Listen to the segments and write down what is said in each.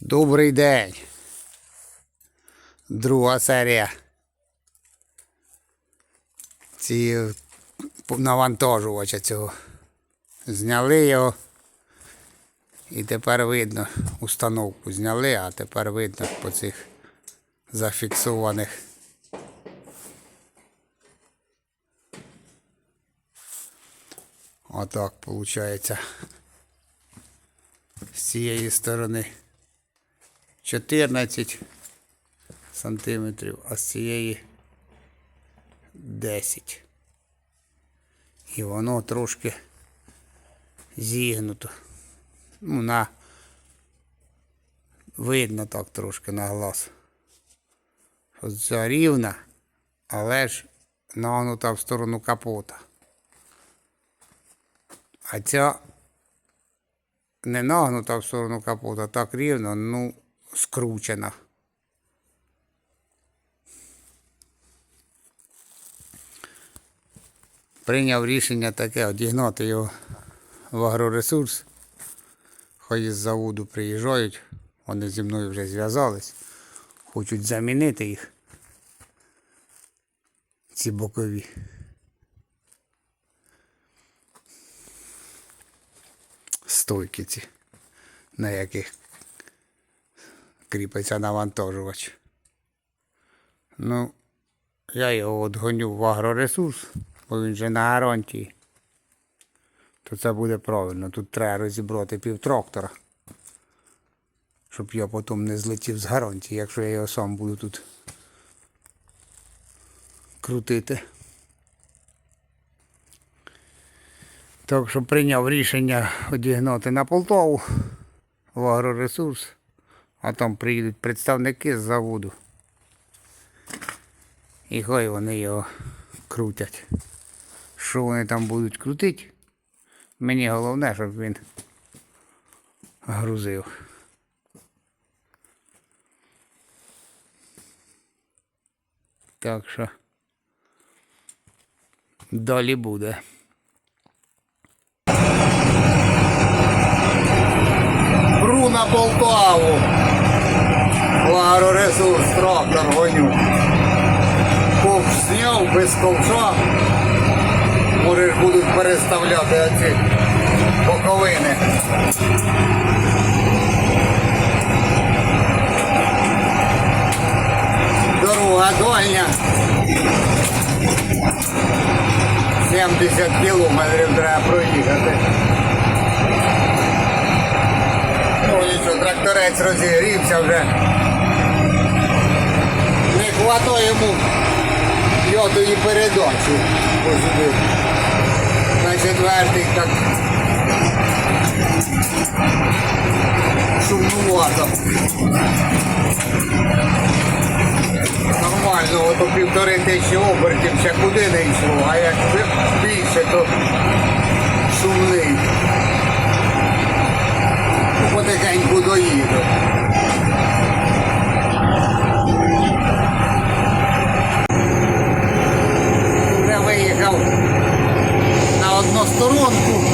Добрий день. Друга серія. Ці навантажувача цього. Зняли його. І тепер видно, установку зняли, а тепер видно по цих зафіксованих. Отак виходить. З цієї сторони 14 сантиметрів, а з цієї 10. І воно трошки зігнуто. Ну, на видно так трошки на глаз. Що це рівна, але ж нагнута в сторону капота. А ця не нагнута в сторону капота, так рівно, ну, скручена. Прийняв рішення таке одігнати його в агроресурс. Хай із заводу приїжджають, вони зі мною вже зв'язались, хочуть замінити їх. Ці бокові. стойки ці, на яких кріпиться навантажувач. Ну, я його отгоню в агроресурс, бо він же на гарантії. То це буде правильно. Тут треба розібрати пів трактора. Щоб я потім не злетів з гарантії, якщо я його сам буду тут крутити. Так що прийняв рішення одігнати на Полтаву в агроресурс, а там приїдуть представники з заводу. І хай вони його крутять. Що вони там будуть крутити? Мені головне, щоб він грузив. Так що далі буде. Пру на Полтаву. Агроресурс трактор гоню. Ковш зняв без ковша. Може будуть переставляти оці боковини. Дорога дольня. 70 кілометрів треба проїхати. Ну, нічого, тракторець розігрівся вже. Не хватає йому йотої передачі. Посюди. На четвертий так. Шумнувато. Нормально, ото півтори тисячі обертів ще куди не йшло, а як більше, то шумний потихеньку доїду. Виїхав на односторонку.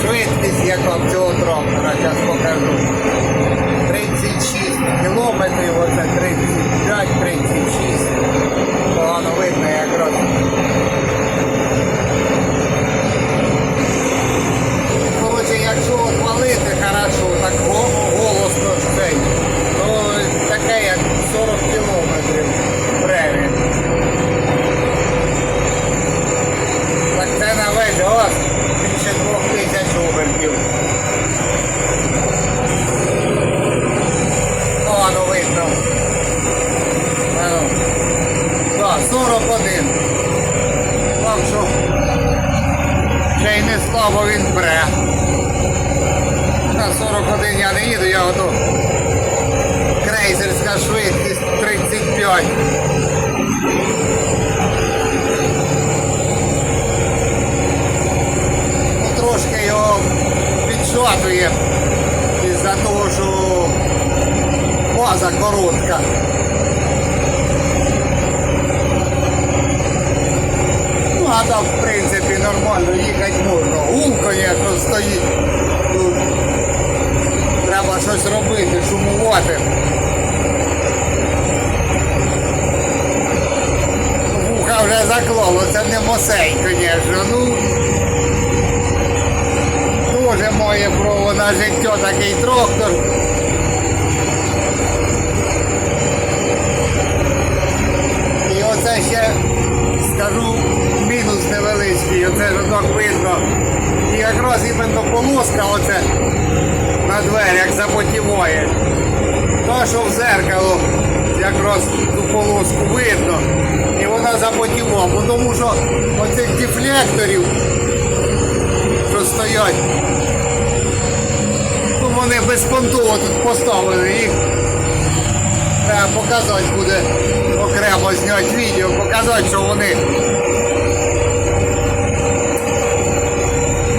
Швидкість яка в цього трактора, зараз покажу. 36 кілометрів, оце 35, 36. Погано видно якраз. Коротше, якщо от валити хорошо, так го- голосно цей, то таке як 40 кілометрів бреві. Так це на весь газ більше двох тисяч обертів. Погано видно. А ну. Так, 41. Так що ще й не слабо він бре. На 41 я не їду, я ото крейсерська швидкість 35. Ну, трошки його підшатує із-за того, що база коротка. Ну, а там, в принципі, нормально їхати можна. Гулко, як стоїть. Ну, треба щось робити, шумувати. Вже заклало, це не мосей, звісно. Ну, дуже моє право на життя такий трактор. І оце ще скажу мінус невеличкий, оце ж так видно. І якраз іменно полоска оце на дверях запотіває. То, що в зеркало якраз ту полоску видно. І вона запотівала, бо тому що оцих дефлекторів, що стоять, ну вони безпонтово тут поставили їх. Треба показати буде окремо зняти відео, показати, що вони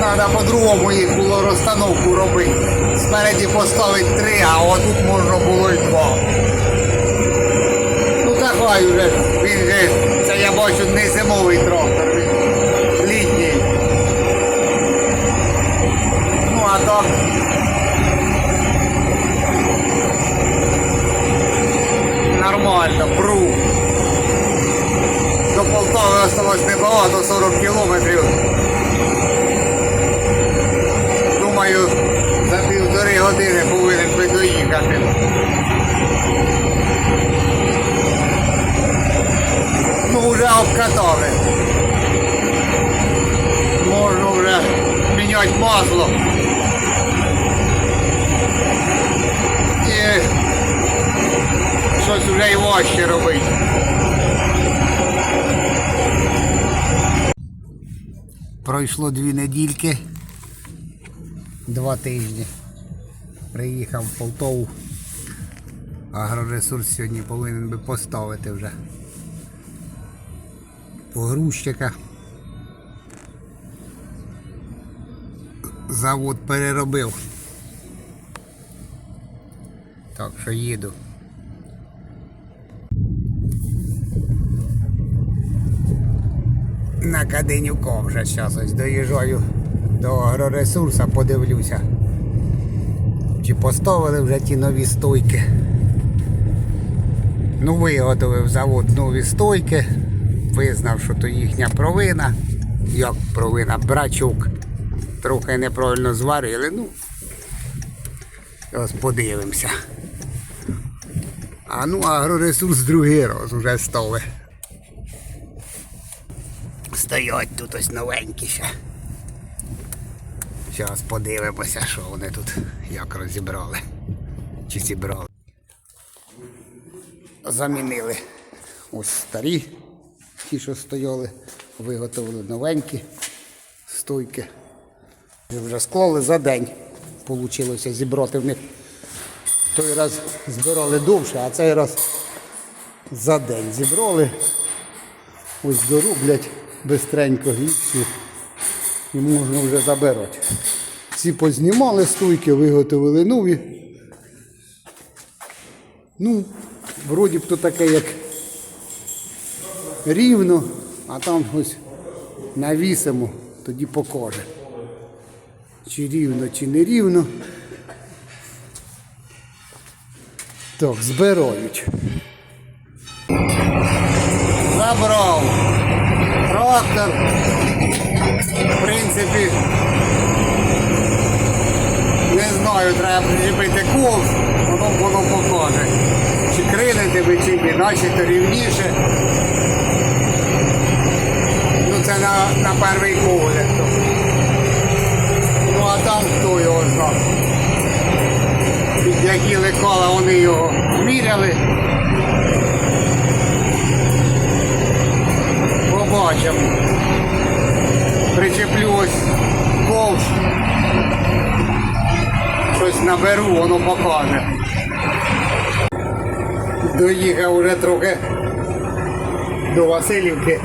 Треба по-другому їх було розстановку робити. Спереді поставити три, а отут можна було й два. Ну вже, він же, це я бачу не зимовий трактор, він літній. Ну а так. Нормально, пру. До Полтави осталось небагато, 40 кілометрів. Вже обкатали. Можна вже міняти масло. І щось вже й важче робити. Пройшло дві недільки два тижні. Приїхав в Полтову. Агроресурс сьогодні повинен би поставити вже погрузчика. Завод переробив. Так що їду. На Каденюков вже зараз ось доїжджаю до агроресурса, подивлюся. Чи поставили вже ті нові стойки. Ну, виготовив завод нові стойки, визнав, що то їхня провина. Як провина, брачок. Трохи неправильно зварили, ну. Ось подивимося. А ну агроресурс другий раз уже ставить. Стоять тут ось новенькі ще. Зараз подивимося, що вони тут як розібрали. Чи зібрали. Замінили ось старі, ті, що стояли, виготовили новенькі стойки. І вже склали за день. Получилося зібрати в них. Той раз збирали довше, а цей раз за день зібрали. Ось дороблять бистренько і. І можна вже забирати. Ці познімали стойки, виготовили нові. Ну, вроді б то таке як рівно, а там ось навісимо, тоді покаже. Чи рівно, чи не рівно. Так, збирають. Забрав. Трактор. В принципі, не знаю, треба причепити ковш, воно воно покаже. Чи крили тебе, чи ні, наче то рівніше. На, на перший погляд. Ну а там хто його знав. Які лекала вони його міряли. Побачимо. Причеплю ось ковш. Щось наберу, воно покаже. Доїхав уже трохи до Васильівки.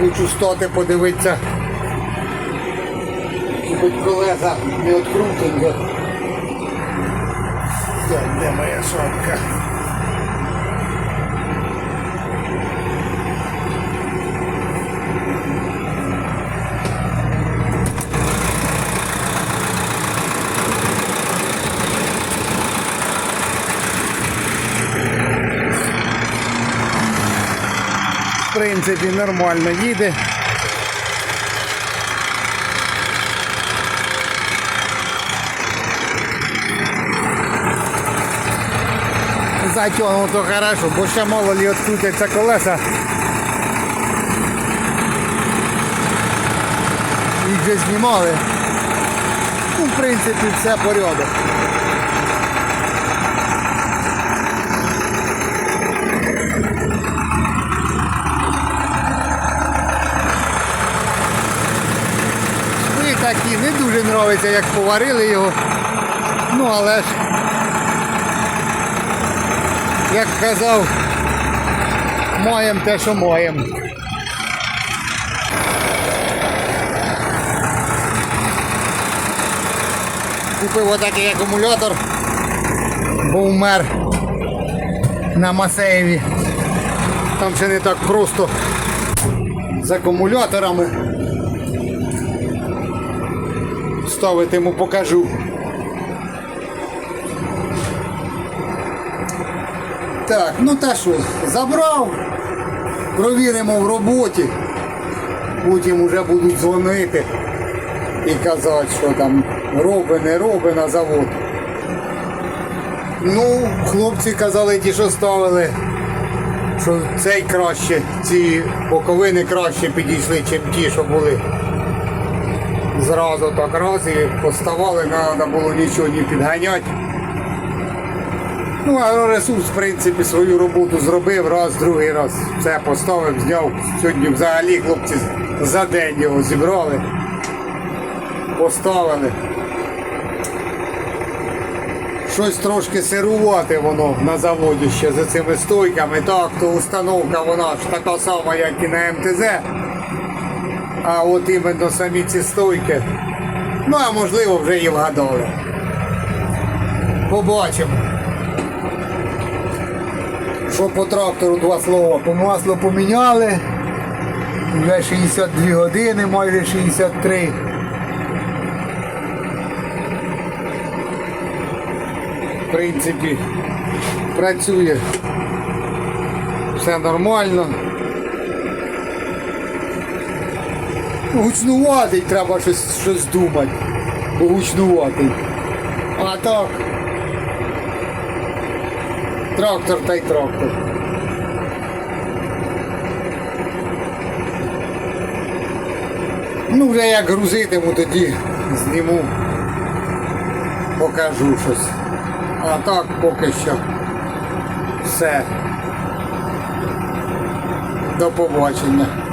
Хочу стати подивитися. Хоч колеса не відкрутені. Де моя шапка? Принципі, нормально їде. Затягнуто хорошо, бо ще мало ли відкрутяться колеса. Їх вже знімали. Ну, в принципі, все порядок. Мені такі не дуже подобається, як поварили його. Ну, але ж, як казав, маємо те, що маємо. Купив отакий акумулятор, бо вмер на Масеєві. Там ще не так просто з акумуляторами. Ставити йому покажу. Так, ну та що, забрав, провіримо в роботі, потім вже будуть дзвонити і казати, що там робить, не робить на завод. Ну, хлопці казали, ті, що ставили, що цей краще, ці боковини краще підійшли, ніж ті, що були. Зразу так раз і поставали, треба було нічого не підганяти. Ну, а ресурс, в принципі, свою роботу зробив раз, другий раз. Все поставив, зняв. Сьогодні взагалі хлопці за день його зібрали, поставили. Щось трошки сирувати воно на заводі ще за цими стойками. Так, то установка вона ж така сама, як і на МТЗ. А от іменно самі ці стойки. Ну, а можливо вже і вгадали. Побачимо. Що по трактору два слова. По маслу поміняли. Вже 62 години, майже 63. В принципі, працює. Все нормально. Гучнуватий треба щось, щось думати. Гучнуватий. А так. Трактор та й трактор. Ну, вже як грузитиму, тоді зніму, покажу щось. А так поки що все. До побачення.